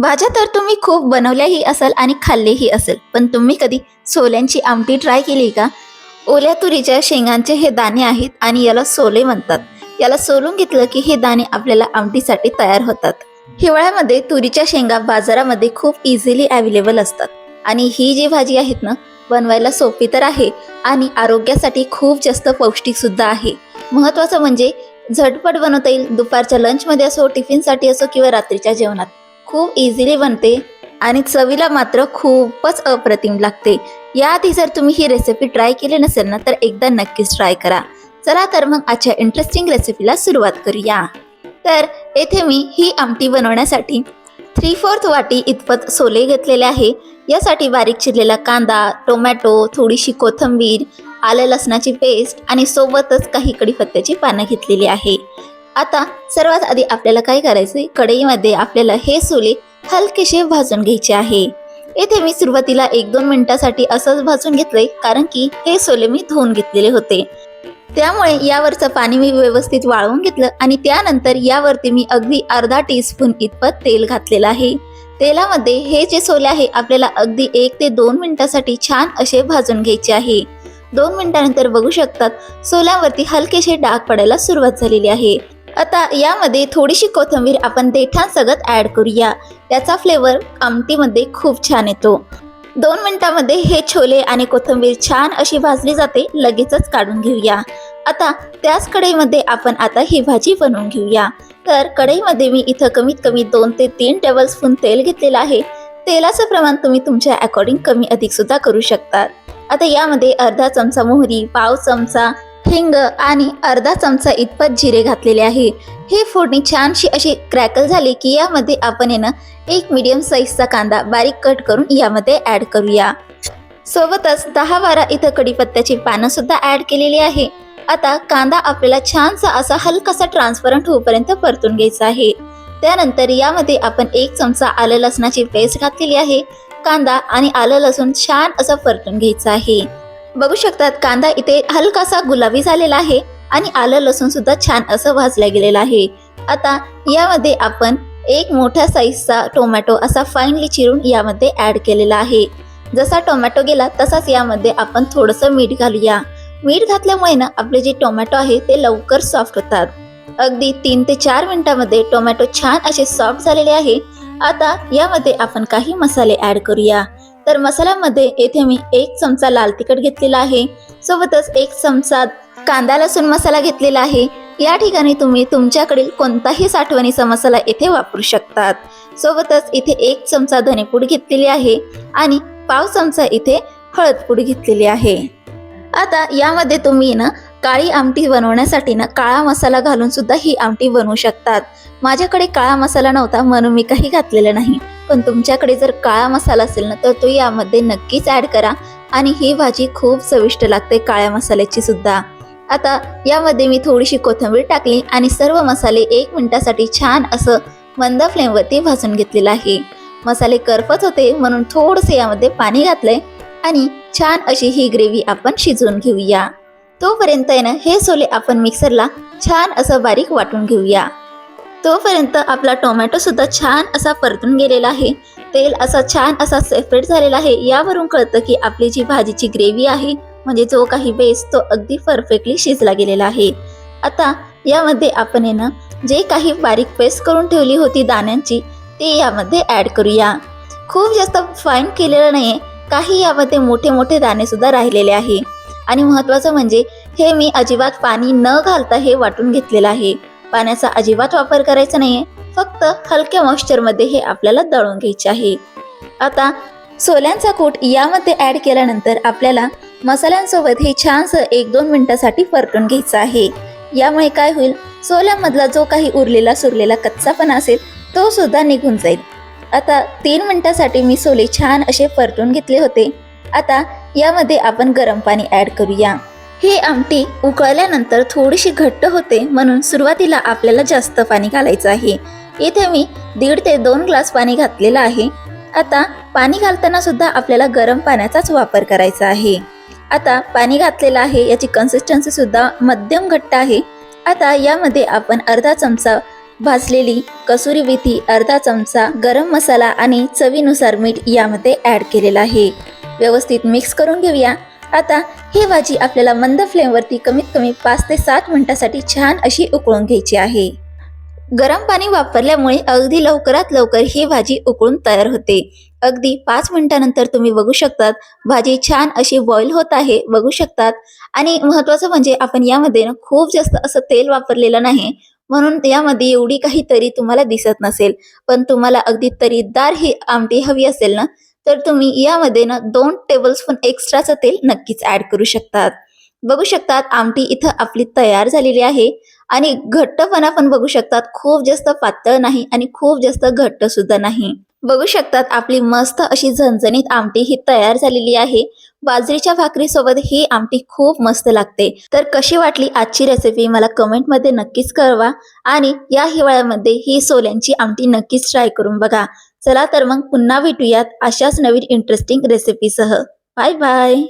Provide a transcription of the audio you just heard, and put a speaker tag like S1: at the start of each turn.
S1: भाज्या तर तुम्ही खूप बनवल्याही असाल आणि खाल्लेही असेल पण तुम्ही कधी सोल्यांची आमटी ट्राय केली का? ओल्या तुरीच्या शेंगांचे हे दाणे आहेत आणि याला सोले म्हणतात. याला सोलून घेतलं की हे दाणे आपल्याला आमटीसाठी तयार होतात. हिवाळ्यामध्ये तुरीच्या शेंगा बाजारामध्ये खूप इझिली अवेलेबल असतात. आणि ही जी भाजी आहेत ना बनवायला सोपी तर आहे आणि आरोग्यासाठी खूप जास्त पौष्टिक सुद्धा आहे. महत्त्वाचं म्हणजे झटपट बनवता येईल. दुपारच्या लंचमध्ये असो टिफिनसाठी असो किंवा रात्रीच्या जेवणात. खूप इझिली बनते आणि चवीला मात्र खूपच अप्रतिम लागते. याआधी जर तुम्ही ही रेसिपी ट्राय केली नसेल ना तर एकदा नक्कीच ट्राय करा. चला तर मग आजच्या इंटरेस्टिंग रेसिपीला सुरुवात करूया. तर येथे मी ही आमटी बनवण्यासाठी थ्री फोर्थ वाटी इतपत सोले घेतलेले आहे. यासाठी बारीक चिरलेला कांदा टोमॅटो थोडीशी कोथिंबीर आलं लसणाची पेस्ट आणि सोबतच काही कढीपत्त्याची पानं घेतलेली आहे. आता सर्वात आधी आपल्याला काय करायचे कढईमध्ये आपल्याला हे सोले हलकेसे भाजून घ्यायचे आहे. येथे मी सुरुवातीला एक दोन मिनिटासाठी असंच भाजून घेतले कारण की हे सोले मी धुवून घेतलेले होते. त्यामुळे यावरचं पाणी मी व्यवस्थित वाळवून घेतलं आणि त्यानंतर यावरती मी अगदी अर्धा टीस्पून इतपत तेल घातलेलं आहे. तेलामध्ये हे जे सोले आहे आपल्याला अगदी एक ते दोन मिनिटासाठी छान असे भाजून घ्यायचे आहे. दोन मिनिटानंतर बघू शकतात सोल्यावरती हलकेसे डाग पडायला सुरुवात झालेली आहे. आता यामध्ये थोडीशी कोथिंबीर आपण देठांसगत ॲड करूया. त्याचा फ्लेवर आमटीमध्ये खूप छान येतो. दोन मिनटामध्ये हे छोले आणि कोथिंबीर छान अशी भाजली जाते लगेचच काढून घेऊया. आता त्याच कढईमध्ये आपण आता ही भाजी बनवून घेऊया. तर कढईमध्ये मी इथं कमीत कमी दोन ते तीन टेबल स्पून तेल घेतलेलं आहे. तेलाचं प्रमाण तुम्ही तुमच्या अकॉर्डिंग कमी अधिक सुद्धा करू शकता. आता यामध्ये अर्धा चमचा मोहरी पाव चमचा हिंग आणि अर्धा चमचा इतपत जिरे घातलेले आहे. ही फोडणी छानशी अशी क्रॅकल झाली की यामध्ये आपण येणं एक मिडियम साईजचा कांदा बारीक कट करून यामध्ये ॲड करूया. सोबतच दहा बारा इथं कढीपत्त्याची पानं सुद्धा ॲड केलेली आहे. आता कांदा आपल्याला छानसा असा हलकासा ट्रान्सपरंट होईपर्यंत परतून घ्यायचा आहे. त्यानंतर यामध्ये आपण एक चमचा आलं लसणाची पेस्ट घातलेली आहे. कांदा आणि आलं लसूण छान असं परतून घ्यायचं आहे. बघू शकतात कांदा इथे हलकासा गुलाबी झालेला आहे आणि आलं लसूण सुद्धा छान असं भाजलं गेलेलं आहे. आता यामध्ये आपण एक मोठ्या साईजचा टोमॅटो असा फाईनली चिरून यामध्ये ॲड केलेला आहे. जसा टोमॅटो गेला तसाच यामध्ये आपण थोडंसं मीठ घालूया. मीठ घातल्यामुळे ना आपले जे टोमॅटो आहे ते लवकर सॉफ्ट होतात. अगदी तीन ते चार मिनिटामध्ये टोमॅटो छान असे सॉफ्ट झालेले आहे. आता यामध्ये आपण काही मसाले ॲड करूया. तर मसाल्यामध्ये येथे मी एक चमचा लाल तिखट घेतलेला आहे. सोबतच एक चमचा कांदा लसूण मसाला घेतलेला आहे. या ठिकाणी तुम्ही तुमच्याकडील कोणताही साठवणीचा मसाला येथे वापरू शकतात. सोबतच इथे एक चमचा धनेपूड घेतलेली आहे आणि पाव चमचा इथे हळद पूड घेतलेली आहे. आता यामध्ये तुम्ही ना काळी आमटी बनवण्यासाठी ना काळा मसाला घालून सुद्धा ही आमटी बनवू शकतात. माझ्याकडे काळा मसाला नव्हता म्हणून मी काही घातलेलं नाही. पण तुमच्याकडे जर काळा मसाला असेल ना तर तो यामध्ये नक्कीच ॲड करा. आणि ही भाजी खूप चविष्ट लागते काळ्या मसाल्याची सुद्धा. आता यामध्ये मी थोडीशी कोथिंबीर टाकली आणि सर्व मसाले एक मिनिटासाठी छान असं मंद फ्लेमवरती भाजून घेतलेलं आहे. मसाले करपत होते म्हणून थोडंसं यामध्ये पाणी घातलंय आणि छान अशी ही ग्रेव्ही आपण शिजवून घेऊया. तोपर्यंत आहे ना हे सोले आपण मिक्सरला छान असं बारीक वाटून घेऊया. तोपर्यंत आपला टोमॅटो सुद्धा छान असा परतून गेलेला आहे. तेल असा छान असा सेपरेट झालेला आहे. यावरून कळतं की आपली जी भाजीची ग्रेव्ही आहे म्हणजे जो काही बेस तो अगदी परफेक्टली शिजला गेलेला आहे. आता यामध्ये आपण आहे ना जे काही बारीक पेस्ट करून ठेवली होती दाण्यांची ते यामध्ये ॲड करूया. खूप जास्त फाईन केलेलं नाही काही यामध्ये मोठे मोठे दाणे सुद्धा राहिलेले आहे. आणि महत्त्वाचं म्हणजे हे मी अजिबात पाणी न घालता हे वाटून घेतलेलं आहे. पाण्याचा अजिबात वापर करायचा नाहीये. फक्त हलक्या मॉइश्चरमध्ये हे आपल्याला दळून घ्यायचे आहे. आता सोल्यांचा कूट यामध्ये ॲड केल्यानंतर आपल्याला मसाल्यांसोबत हे छानसं एक दोन मिनिटासाठी परतून घ्यायचं आहे. यामुळे काय होईल? सोल्यामधला जो काही उरलेला सुरलेला कच्चापणा असेल तो सुद्धा निघून जाईल. आता तीन मिनिटासाठी मी सोले छान असे परतून घेतले होते. आता यामध्ये आपण गरम पाणी ॲड करूया. ही आमटी उकळल्यानंतर थोडीशी घट्ट होते म्हणून सुरुवातीला आपल्याला जास्त पाणी घालायचं आहे. इथे मी दीड ते दोन ग्लास पाणी घातलेलं आहे. आता पाणी घालताना सुद्धा आपल्याला गरम पाण्याचाच वापर करायचा आहे. आता पाणी घातलेलं आहे याची कन्सिस्टन्सी सुद्धा मध्यम घट्ट आहे. आता यामध्ये आपण अर्धा चमचा भाजलेली कसुरी मेथी अर्धा चमचा गरम मसाला आणि चवीनुसार मीठ यामध्ये ॲड केलेलं आहे. व्यवस्थित मिक्स करून घेऊया. आता ही भाजी आपल्याला मंद फ्लेमवरती कमीत कमी पाच ते सात मिनिटासाठी छान अशी उकळून घ्यायची आहे. गरम पाणी वापरल्यामुळे अगदी लवकरात लवकर ही भाजी उकळून तयार होते. अगदी पाच मिनिटानंतर तुम्ही बघू शकतात भाजी छान अशी बॉईल होत आहे बघू शकतात. आणि महत्वाचं म्हणजे आपण यामध्ये खूप जास्त असं तेल वापरलेलं नाही म्हणून यामध्ये एवढी काही तरी तुम्हाला दिसत नसेल. पण तुम्हाला अगदी तरीदार ही आमटी हवी असेल ना तर तुम्ही यामध्ये ना दोन टेबल स्पून एक्स्ट्राचं तेल नक्कीच ॲड करू शकतात. बघू शकतात आमटी इथं आपली तयार झालेली आहे आणि घट्टपणा पण बघू शकतात. खूप जास्त पातळ नाही आणि खूप जास्त घट्ट सुद्धा नाही. बघू शकतात आपली मस्त अशी झणझणीत आमटी ही तयार झालेली आहे. बाजरीच्या भाकरीसोबत ही आमटी खूप मस्त लागते. तर कशी वाटली आजची रेसिपी मला कमेंटमध्ये नक्कीच कळवा आणि या हिवाळ्यामध्ये ही सोल्यांची आमटी नक्कीच ट्राय करून बघा. चला तर मग पुन्हा भेटूयात अशाच नवीन इंटरेस्टिंग रेसिपीसह बाय बाय